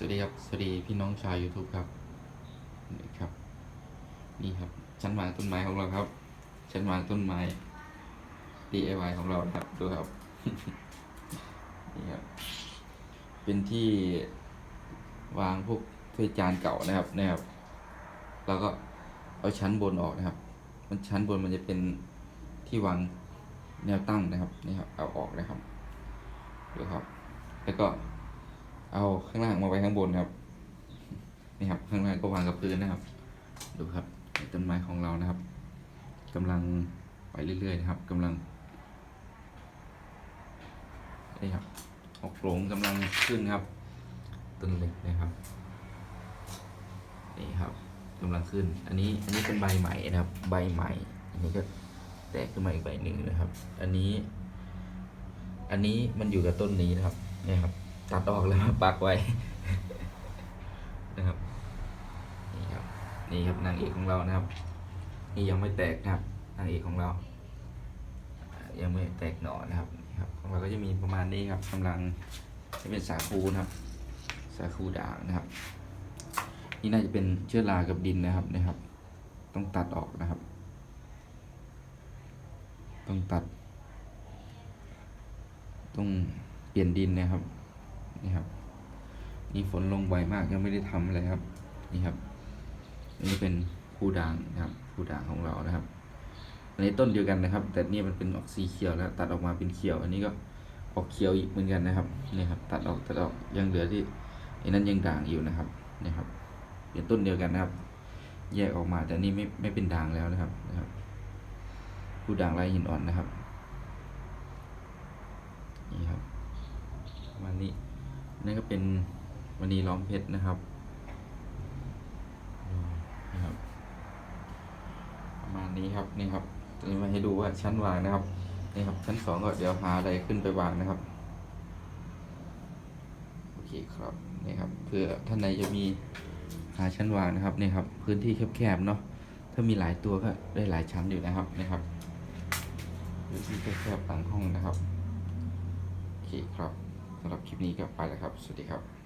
สวัสดีครับ สวัสดีพี่น้องชาว YouTube ครับนี่ครับ นี่ครับ ชั้นวางต้นไม้ของเราครับ ชั้นวางต้นไม้ DIY ของเราครับ ดูครับ นี่ครับ เป็นที่วางพวกถ้วยจานเก่านะครับนะครับ แล้วก็เอาชั้นบนออกนะครับ มันชั้นบนมันจะเป็นที่วางแนวตั้งนะครับ นี่ครับ เอาออกนะครับ ดูครับ แล้วก็ เอาข้างล่างมาไว้ข้างบนครับ นี่ครับข้างล่างก็วางกับพื้นนะครับ ดูครับต้นไม้ของเรานะครับกำลังไปเรื่อยๆนะครับกำลังนี่ครับออกโปร่งกำลังขึ้นครับต้นเล็กนะครับนี่ครับกำลังขึ้น อันนี้อันนี้เป็นใบใหม่นะครับ ใบใหม่ อันนี้ก็แตกขึ้นมาอีกใบหนึ่งนะครับ อันนี้ อันนี้มันอยู่กับต้นนี้นะครับนี่ครับ ตัดออกแล้วครับปักไว้นะครับนี่ครับนี่ครับนางเอกของเรานะครับ นี่ยังไม่แตกนะครับนางเอกของเรา ยังไม่แตกหน่อนะครับครับของเราก็จะมีประมาณนี้ครับกำลังจะเป็นสาคูนะครับ สาคูด่างนะครับ นี่น่าจะเป็นเชื้อรากับดินนะครับนะครับ ต้องตัดออกนะครับ ต้องตัด ต้องเปลี่ยนดินนะครับ นี่ครับ นี่ฝนลงไวมากยังไม่ได้ทำอะไรครับ นี่ครับ นี่เป็นภูด่างนะครับภูด่างของเรานะครับอันนี้ต้นเดียวกันนะครับ แต่นี่มันเป็นออกสีเขียวแล้วตัดออกมาเป็นเขียว อันนี้ก็ออกเขียวอีกเหมือนกันนะครับนี่ครับ ตัดออกตัดออกยังเหลือที่อ้นั้นยังด่างอยู่นะครับนี่ครับเป็นต้นเดียวกันนะครับ แยกออกมาแต่นี่ไม่ไม่เป็นด่างแล้วนะครับนะครับภูด่างลายหินอ่อนนะครับนี่ครับประมาณนี้ นั่นก็เป็นวันนี้ล้อมเพชรนะครับนะครับ ประมาณนี้ครับนี่ครับจะมาให้ดูว่าชั้นวางนะครับนี่ครับ ชั้นสองก็เดี๋ยวหาอะไรขึ้นไปวางนะครับโอเคครับนี่ครับเพื่อท่านใดจะมีหาชั้นวางนะครับนี่ครับ พื้นที่แคบๆเนาะถ้ามีหลายตัวก็ได้หลายชั้นอยู่นะครับนี่ครับพื้นที่แคบๆหลังห้องนะครับโอเคครับ สำหรับคลิปนี้ก็ไปแล้วครับ สวัสดีครับ